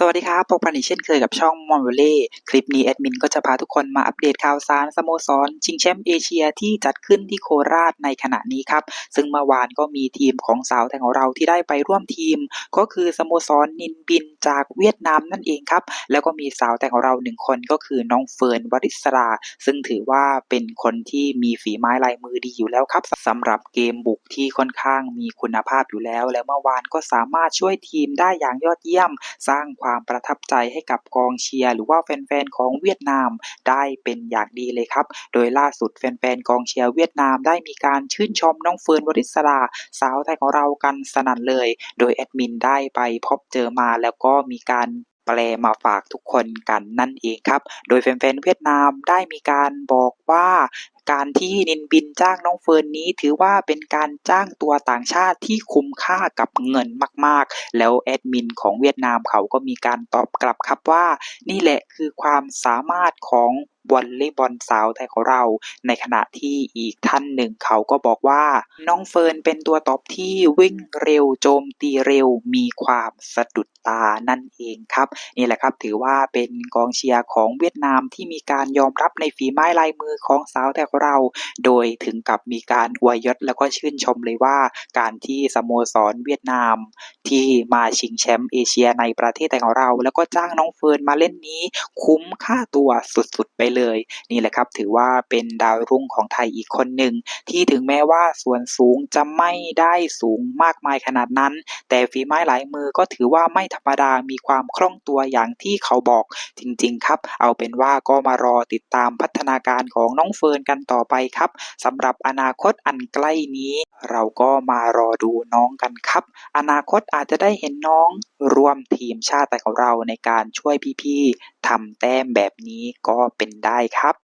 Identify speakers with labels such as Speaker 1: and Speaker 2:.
Speaker 1: สวัสดีครับพบกันอีกเช่นเคยกับช่องมอนเวเล่คลิปนี้แอดมินก็จะพาทุกคนมาอัปเดตข่าวสารสโมสรชิงแชมป์เอเชียที่จัดขึ้นที่โคราชในขณะนี้ครับ ซึ่งเมื่อวานก็มีทีมของสาวไทยของเราที่ได้ไปร่วมทีม ก็คือสโมสรนินบินจากเวียดนามนั่นเองครับ แล้วก็มีสาวไทยของเราหนึ่งคนก็คือน้องเฟิร์นวริศราซึ่งถือว่าเป็นคนที่มีฝีไม้ลายมือดีอยู่แล้วครับสำหรับเกมบุกที่ค่อนข้างมีคุณภาพอยู่แล้ว แล้วเมื่อวานก็สามารถช่วยทีมได้อย่างยอดเยี่ยม สร้างความความประทับใจให้กับกองเชียร์หรือว่าแฟนๆของเวียดนามได้เป็นอย่างดีเลยครับ โดยล่าสุดแฟนๆกองเชียร์เวียดนามได้มีการชื่นชมน้องเฟิร์นวริศราสาวไทยของเรากันสนั่นเลย โดยแอดมินได้ไปพบเจอมาแล้วก็มีการ แปลมาฝากทุกคนกันนั่นเองครับ โดยแฟนๆเวียดนามได้มีการบอกว่าการที่นินบินจ้างน้องเฟิร์นนี้ถือว่าเป็นการจ้างตัวต่างชาติที่คุ้มค่ากับเงินมากๆ แล้วแอดมินของเวียดนามเขาก็มีการตอบกลับครับว่า นี่แหละคือความสามารถของ วอลเลย์บอลสาวไทยของเรา ในขณะที่อีกท่านหนึ่งเขาก็บอกว่า น้องเฟิร์นเป็นตัวตอบที่วิ่งเร็วโจมตีเร็วมีความสะดุดตานั่นเองครับนี่แหละครับถือว่าเป็นกองเชียร์ของเวียดนามที่มีการยอมรับในฝีไม้ลายมือของสาวไทยของเรา โดยถึงกับมีการอวยยศแล้วก็ชื่นชมเลยว่า การที่สโมสรเวียดนาม ที่มาชิงแชมป์เอเชียในประเทศไทยของเรา แล้วก็จ้างน้องเฟิร์นมาเล่นนี้ คุ้มค่าตัวสุดๆไปเลย นี่แหละครับถือว่าเป็นดาวรุ่งของไทยอีกคนหนึ่ง ที่ถึงแม้ว่าส่วนสูงจะไม่ได้สูงมากมายขนาดนั้น แต่ฝีไม้หลายมือก็ถือว่าไม่ธรรมดามีความคล่องตัวอย่างที่เขาบอกจริง ๆ ครับ เอาเป็นว่าก็มารอติดตามพัฒนาการของน้องเฟิร์นกันต่อไปครับสำหรับอนาคตอันใกล้นี้ เราก็มารอดูน้องกันครับ อนาคตอาจจะได้เห็นน้องร่วมทีมชาติของเราในการช่วยพี่ๆทำแต้มแบบนี้ก็เป็นได้ครับ